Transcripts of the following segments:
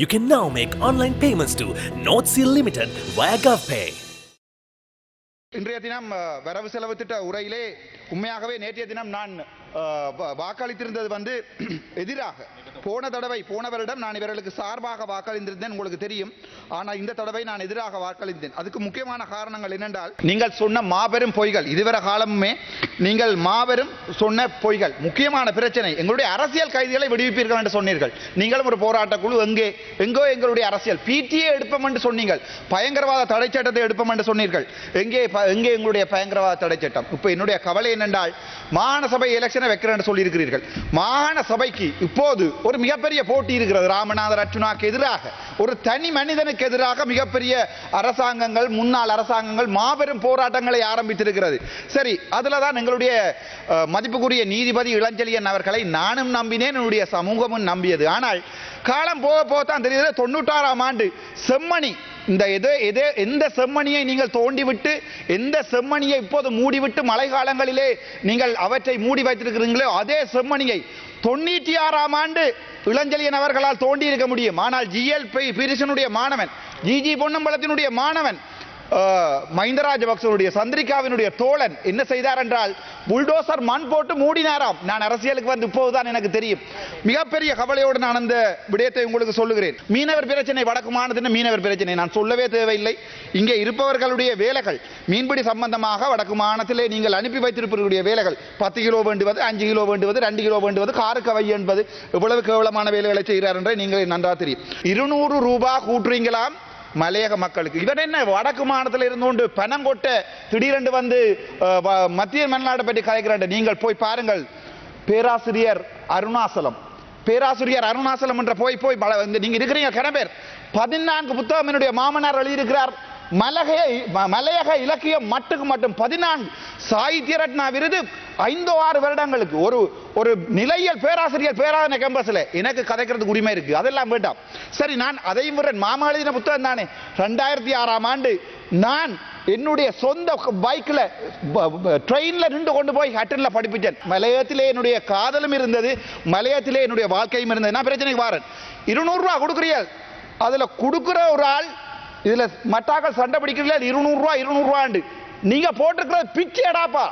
You can now make online payments to North Sea Limited via GovPay. இன்றைய தினம் வரவு செலவு திட்ட உரையிலே உண்மையாகவே நேற்றைய தினம் நான் வாக்களித்திருந்தது வந்து எதிராக. போன தடவை போன வருடம் நான் இவர்களுக்கு சார்பாக வாக்களித்திருந்தேன் உங்களுக்கு தெரியும். ஆனால் இந்த தடவை நான் எதிராக வாக்களித்தேன். அதுக்கு முக்கியமான காரணங்கள் என்னென்றால் நீங்கள் சொன்ன மாபெரும் பொய்கள் இதுவரை காலமுமே நீங்கள் மாபெரும் சொன்ன பொய்கள் முக்கியமான பிரச்சனை எங்களுடைய அரசியல் கைதிகளை விடுவிப்பீர்கள் என்று சொன்னீர்கள். நீங்களும் ஒரு போராட்ட குழு எங்கே எங்கோ எங்களுடைய அரசியல் பிடிஏ எடுப்போம் என்று சொன்னீர்கள் பயங்கரவாத தடை சட்டத்தை எடுப்போம் என்று சொன்னீர்கள். எங்கே ப- எங்கே எங்களுடைய பயங்கரவாத தடை சட்டம்? இப்போ என்னுடைய கவலை என்னென்றால் மாநசபை எலெக்ஷனை வைக்கிறேன் சொல்லியிருக்கிறீர்கள். மாநசபைக்கு இப்போது ஒரு மிகப்பெரிய போட்டி இருக்கிறது. ராமநாதர் அர்ஜுனாக்கு எதிராக. ஒரு தனி மனிதனுக்கு எதிராக மிகப்பெரிய அரசாங்கங்கள் முன்னாள் அரசாங்கங்கள் மாபெரும் போராட்டங்களை ஆரம்பித்திருக்கிறது. சரி அதில் தான் எங்களுடைய மதிப்புக்குரிய நீதிபதி இளஞ்செழியன் அவர்களை நானும் நம்பினேன் என்னுடைய சமூகமும் நம்பியது. ஆனால் காலம் போக போக தான் தெரியுது தொண்ணூற்றாறாம் ஆண்டு செம்மணி இந்த எதோ எதே எந்த செம்மணியை நீங்கள் தோண்டிவிட்டு எந்த செம்மணியை இப்போது மூடிவிட்டு மழை காலங்களிலே நீங்கள் அவற்றை மூடி வைத்திருக்கிறீங்களோ அதே செம்மணியை தொண்ணூற்றி ஆறாம் ஆண்டு இளஞ்செழியன் அவர்களால் தோண்டி இருக்க முடியும். ஆனால் ஜிஎல் பிரிசனுடைய மாணவன் ஜிஜி பொன்னம்பலத்தினுடைய மாணவன் மஹிந்த ராஜபக்சனுடைய சந்திரிகாவினுடைய தோழன் என்ன செய்தார் என்றால் புல்டோசர் மண் போட்டு மூடினாராம். நான் அரசியலுக்கு வந்து இப்போதுதான் எனக்கு தெரியும். மிகப்பெரிய கவலையோடு நான் அந்த விடயத்தை உங்களுக்கு சொல்லுகிறேன். மீனவர் பிரச்சனை வடக்கு மாநிலத்தின் மீனவர் பிரச்சனை. நான் சொல்லவே தேவையில்லை. இங்கே இருப்பவர்களுடைய வேலைகள் மீன்பிடி சம்பந்தமாக வடக்கு மாநிலத்திலே நீங்கள் அனுப்பி வைத்திருப்பவர்களுடைய வேலைகள் பத்து கிலோ வேண்டுவது அஞ்சு கிலோ வேண்டுவது ரெண்டு கிலோ வேண்டுவது காரு கவை என்பது இவ்வளவு கேவலமான வேலைகளை செய்கிறார் என்றே நீங்கள் நன்றா தெரியும். இருநூறு ரூபாய் கூட்டுறீங்களாம் மலையக மக்களுக்கு. இவன் என்ன வடக்கு மாநிலத்தில் இருந்து கொண்டு பணம் கொட்ட திடீரென்று வந்து வ- மத்திய மன்னாட்டை பற்றி கலைக்கிறாண்ட நீங்கள் போய் பாருங்கள். பேராசிரியர் அருணாசலம். பேராசிரியர் அருணாசலம் என்ற போய் போய் மல- நீங்க இருக்கிறீங்க கிண பேர். பதினான்கு புத்தகம் என்னுடைய மாமனார் எழுதியிருக்கிறார். மலகைய ம- மலையக இலக்கியம் மட்டுக்கு மட்டும் பதினான்கு. சாகித்ய ரத்னா விருது ஐந்தோ ஆறு வருடங்களுக்கு ஒரு ஒரு நிலையல் பேராசிரியர் பேராதன கேம்பஸில் எனக்கு கதைக்கிறதுக்கு உரிமை இருக்கு. அதெல்லாம் வேண்டாம். சரி நான் அதையும் விடுறேன். மாமா எழுதின புத்தகம் தானே? ரெண்டாயிரத்தி ஆறாம் ஆண்டு நான் என்னுடைய சொந்த பைக்கில் ட்ரெயினில் நின்று கொண்டு போய் ஹட்டனில் படிப்பிச்சேன் மலையத்திலே என்னுடைய காதலும் இருந்தது மலையத்திலே என்னுடைய வாழ்க்கையும் இருந்தது. நான் பிரச்சனைக்கு வாரேன். இருநூறுரூவா கொடுக்குறீர்கள் கொடுக்குற ஒரு ஆள் இதில் மட்டாக்கள் சண்டை பிடிக்கிறீர்கள் இருநூறு ரூபா இருநூறு நீங்கள் போட்டிருக்கிறது பிச்சு எடாப்பா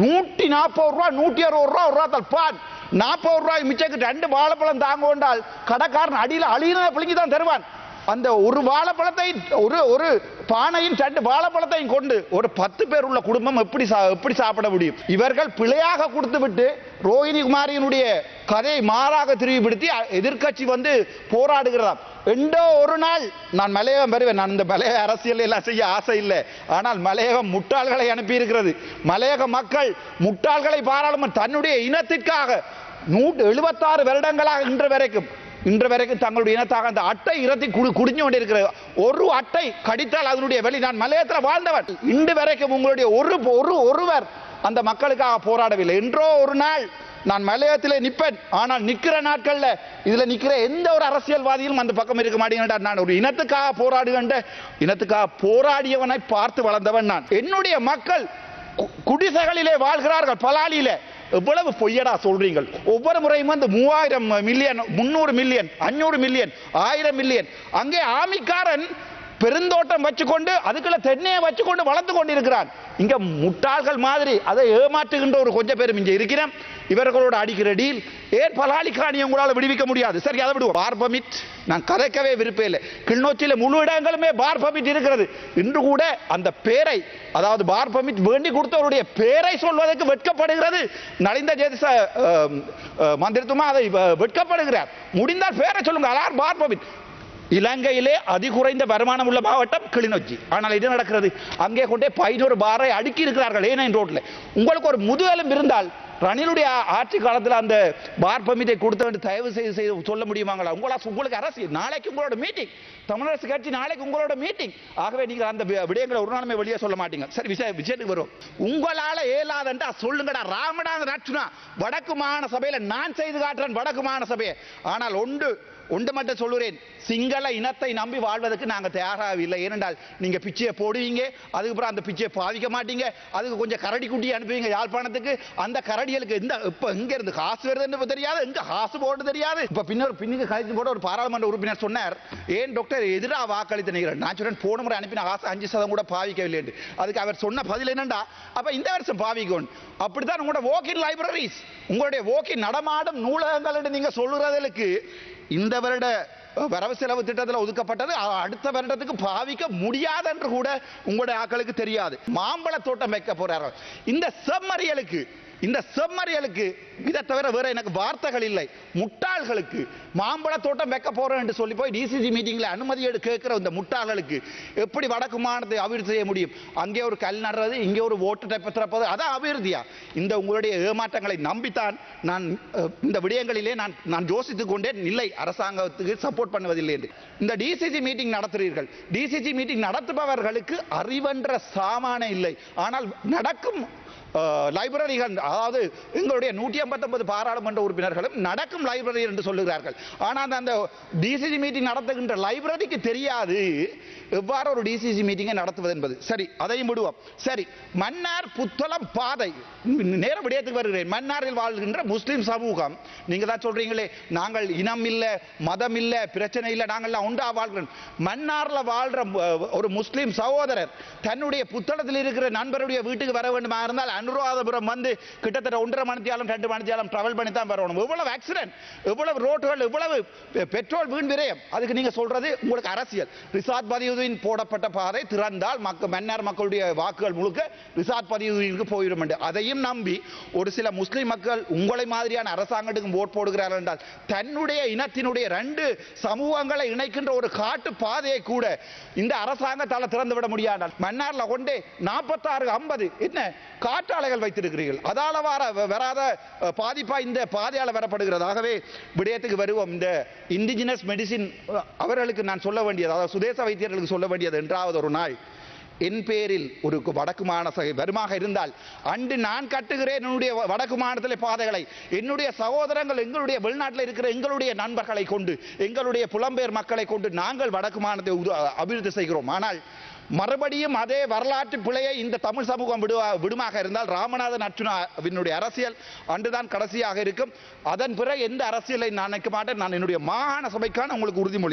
நூற்றி நாற்பது ரூபா நூற்றி அறுபது ரூபா ஒரு ரூபா தல்பான் நாற்பது ரூபாய் மிச்சக்கு ரெண்டு வாழைப்பழம் தாங்க கொண்டால் கடைக்காரன் அடியில் அழியில பிள்ளைங்க தான் தருவான். அந்த ஒரு வாழைப்பழத்தை ஒரு ஒரு பானையின் சட்டு வாழைப்பழத்தையும் கொண்டு ஒரு பத்து பேர் உள்ள குடும்பம் எப்படி சா- எப்படி சாப்பிட முடியும்? இவர்கள் பிழையாக கொடுத்து விட்டு ரோஹிணி குமாரியினுடைய கதையை மாறாக திரும்பிப்படுத்தி எதிர்க்கட்சி வந்து போராடுகிறதாம். எண்டோ ஒரு நாள் நான் மலையகம் வருவேன். நான் இந்த மலையக அரசியல் எல்லாம் செய்ய ஆசை இல்லை. ஆனால் மலையகம் முட்டாள்களை அனுப்பி இருக்கிறது மலையக மக்கள் முட்டாள்களை பாராளுமன்ற தன்னுடைய இனத்திற்காக நூற்று எழுபத்தாறு வருடங்களாக இன்று வரைக்கும் இன்று வரைக்கும் தங்களுடைய இனத்தாக அந்த அட்டை இரத்தி குடி குடிஞ்சு கொண்டிருக்கிறது ஒரு அட்டை கடித்தால் அதனுடைய வெளி நான் மலையத்தில் வாழ்ந்தவர். இன்று வரைக்கும் உங்களுடைய ஒரு ஒரு ஒருவர் அந்த மக்களுக்காக போராடவில்லை. என்றோ ஒரு நாள் நான் மலையத்திலே நிற்பேன். ஆனால் நிற்கிற நாட்களில் இதில் நிற்கிற எந்த ஒரு அரசியல்வாதியும் அந்த பக்கம் இருக்க மாட்டேங்கிறார் நான் ஒரு இனத்துக்காக போராடுகின்ற இனத்துக்காக போராடியவனை பார்த்து வளர்ந்தவன் நான். என்னுடைய மக்கள் குடிசைகளிலே வாழ்கிறார்கள் பலாலியிலே. எவ்வளவு பொய்யடா சொல்றீங்கள். ஒவ்வொரு முறையும் வந்து மூவாயிரம் மில்லியன் முன்னூறு மில்லியன் அஞ்சூறு மில்லியன் ஆயிரம் மில்லியன் அங்கே ஆமிக்காரன் பெருந்தோட்டம் வச்சுக்கொண்டு அதுக்குள்ள தென்னையை வச்சுக்கொண்டு வளர்த்து கொண்டிருக்கிறான் இங்க முட்டாள்கள் மாதிரி அதை ஏமாற்றுகின்ற ஒரு கொஞ்சம் பேரும் இங்கே இருக்கிறேன். இவர்களோட அடிக்கிற டீல் ஏன் பலாலிக்காணி உங்களால் விடுவிக்க முடியாது? சரி அதை விடுவோம். பார் பமிட் நான் கதைக்கவே விருப்பம் இல்லை. கிளிநொச்சியில் முழு இடங்களுமே பார் பமிட் இருக்கிறது. இன்று கூட அந்த பேரை அதாவது பார்பமிட் வேண்டி கொடுத்தவருடைய பேரை சொல்வதற்கு வெட்கப்படுகிறது. நலிந்த ஜெயதிச மந்திரத்துமா அதை வெட்கப்படுகிறார். முடிந்தால் பேரை சொல்லுங்க அதார் பார் பமிட் இலங்கையிலே அதிகுறைந்த வருமானம் உள்ள மாவட்டம் கிளிநொச்சி. ஆனால் இது நடக்கிறது? அங்கே கொண்டே பதினோரு பாரை அடுக்கி இருக்கிறார்கள். ஏனைன் ரோட்டில்? உங்களுக்கு ஒரு முதுகெலும் இருந்தால் ரணிலுடைய ஆட்சி காலத்தில் அந்த பார் பமிட்டை கொடுத்த வேண்டிய தயவு செய்து செய்து சொல்ல முடியுமாங்களா? உங்களா உங்களுக்கு அரசு நாளைக்கு உங்களோட மீட்டிங் தமிழரசு கட்சி நாளைக்கு உங்களோட மீட்டிங் ஆகவே நீங்கள் அந்த விடயங்களை ஒரு நாளுமே வெளியே சொல்ல மாட்டீங்க. சரி விஷய விஷயத்துக்கு வரும். உங்களால இயலாதன்றா சொல்லுங்கடா ராமநாத ரட்சுனா வடக்கு மாகாண சபையில நான் செய்து காட்டுறேன் வடக்கு மாகாண சபையை. ஆனால் ஒன்று ஒன்று மட்டும் சொல்லுறேன். சிங்கள இனத்தை நம்பி வாழ்வதற்கு நாங்கள் தயாராகவில்லை. ஏனென்றால் நீங்கள் பிச்சையை போடுவீங்க அதுக்கப்புறம் அந்த பிச்சையை பாதிக்க மாட்டீங்க அதுக்கு கொஞ்சம் கரடி குட்டி அனுப்புவீங்க யாழ்ப்பாணத்துக்கு. அந்த கரடி கரடிகளுக்கு இந்த இப்ப இங்க இருந்து காசு வருதுன்னு தெரியாது எங்க காசு போட்டு தெரியாது. இப்ப பின்னர் பின்னுக்கு கழித்து போட ஒரு பாராளுமன்ற உறுப்பினர் சொன்னார் ஏன் டாக்டர் எதிராக வாக்களித்து நினைக்கிறேன் நான் சொல்றேன் போன முறை அனுப்பின காசு அஞ்சு சதம் கூட பாவிக்கவில்லை என்று. அதுக்கு அவர் சொன்ன பதில் என்னண்டா? அப்ப இந்த வருஷம் பாவிக்கணும். அப்படித்தான் உங்களோட வாக்கின் லைப்ரரிஸ் உங்களுடைய வாக்கின் நடமாடும் நூலகங்கள் என்று நீங்க சொல்லுறதுக்கு இந்த வருட வரவு செலவு திட்டத்தில் ஒதுக்கப்பட்டது அடுத்த வருடத்துக்கு பாவிக்க முடியாது என்று கூட உங்களுடைய ஆட்களுக்கு தெரியாது. மாம்பழ தோட்டம் வைக்க போறார்கள். இந்த செம்மறியலுக்கு இந்த செம்மறியலுக்கு. இதை தவிர வேற எனக்கு வார்த்தைகள் இல்லை. முட்டாள்களுக்கு. மாம்பழ தோட்டம் வைக்க போறோம் என்று சொல்லி போய் டிசிசி மீட்டிங்ல அனுமதி எடு கேட்கிற இந்த முட்டாள்களுக்கு எப்படி வடக்கு மாநிலத்தை அபிவிருத்தி செய்ய முடியும்? அங்கே ஒரு கல் நடுறது இங்கே ஒரு ஓட்டு டைப்பை திறப்பது அதான் அபிவிருத்தியா? இந்த உங்களுடைய ஏமாற்றங்களை நம்பித்தான் நான் இந்த விடயங்களிலே நான் நான் யோசித்துக் கொண்டேன். இல்லை அரசாங்கத்துக்கு சப்போர்ட் பண்ணுவதில்லை என்று. இந்த டிசிசி மீட்டிங் நடத்துறீர்கள். டிசிசி மீட்டிங் நடத்துபவர்களுக்கு அறிவென்ற சாமானே இல்லை. ஆனால் நடக்கும் லைப்ரரிகள் அதாவது எங்களுடைய நூற்றி ஐம்பத்தொன்பது பாராளுமன்ற உறுப்பினர்களும் நடக்கும் லைப்ரரி என்று சொல்லுகிறார்கள். ஆனால் அந்த டிசிசி மீட்டிங் நடத்துகின்ற லைப்ரரிக்கு தெரியாது. எவ்வாறு ஒரு டிசிசி மீட்டிங்கை நடத்துவது என்பது. சரி அதையும் விடுவோம். சரி மன்னார் புத்தளம் பாதை. நேர விடயத்துக்கு வருகிறேன். மன்னாரில் வாழ்கின்ற முஸ்லிம் சமூகம் நீங்கள் தான் சொல்கிறீங்களே நாங்கள் இனம் இல்லை மதம் இல்லை பிரச்சனை இல்லை நாங்கள்லாம் உண்டா வாழ்கிறோம். மன்னாரில் வாழ்கிற ஒரு முஸ்லீம் சகோதரர் தன்னுடைய புத்தளத்தில் இருக்கிற நண்பருடைய வீட்டுக்கு வர வேண்டுமா இருந்தால் அனுராதபுரம் வந்து கிட்டத்தட்ட ஒன்றரை மணித்தியாலும் ரெண்டு மணித்தியாலும் டிராவல் பண்ணி தான் வரணும். எவ்வளவு ஆக்சிடென்ட் எவ்வளவு ரோட்டுகள் எவ்வளவு பெட்ரோல் வீண் விரயம். அதுக்கு நீங்க சொல்றது உங்களுக்கு அரசியல். ரிசார்ட் பதிவுவின் போடப்பட்ட பாதை திறந்தால் மக்கள் மன்னார் மக்களுடைய வாக்குகள் முழுக்க ரிசார்ட் பதிவுக்கு போயிடும் என்று. அதையும் நம்பி ஒரு சில முஸ்லிம் மக்கள் உங்களை மாதிரியான அரசாங்கத்துக்கு ஓட் போடுகிறார்கள் என்றால் தன்னுடைய இனத்தினுடைய ரெண்டு சமூகங்களை இணைக்கின்ற ஒரு காட்டு பாதையை கூட இந்த அரசாங்கத்தால் திறந்து விட முடியாது மன்னார்ல கொண்டே நாற்பத்தாறு ஐம்பது என்ன காட்டு அலைகள் வைத்திருக்கிறீர்கள். அதால வர வராத பாதிப்பா இந்த பாதையால வரப்படுகிறது. ஆகவே விடயத்துக்கு வருவோம். இந்த இண்டிஜினஸ் மெடிசின் அவர்களுக்கு நான் சொல்ல வேண்டியது அதாவது சுதேச வைத்தியர்களுக்கு சொல்ல வேண்டியது என்றாவது ஒரு நாள் என் பேரில் ஒரு வடக்கு மாநில வருமாக இருந்தால் அன்று நான் கட்டுகிறேன் என்னுடைய வ- வடக்கு மாநிலத்தில் பாதைகளை என்னுடைய சகோதரங்கள் எங்களுடைய வெளிநாட்டில் இருக்கிற எங்களுடைய நண்பர்களை கொண்டு எங்களுடைய புலம்பெயர் மக்களை கொண்டு நாங்கள் வடக்கு மாநிலத்தை அபிவிருத்தி செய்கிறோம். ஆனால் மறுபடியும் அதே வரலாற்று பிழையை இந்த தமிழ் சமூகம் விடுவா விடுமாக இருந்தால் ராமநாதன் அர்ஜுனாவினுடைய அரசியல் அன்றுதான் கடைசியாக இருக்கும். அதன் பிறகு எந்த அரசியலை நான் நினைக்க மாட்டேன். நான் என்னுடைய மாகாண சபைக்கான உங்களுக்கு உறுதிமொழி.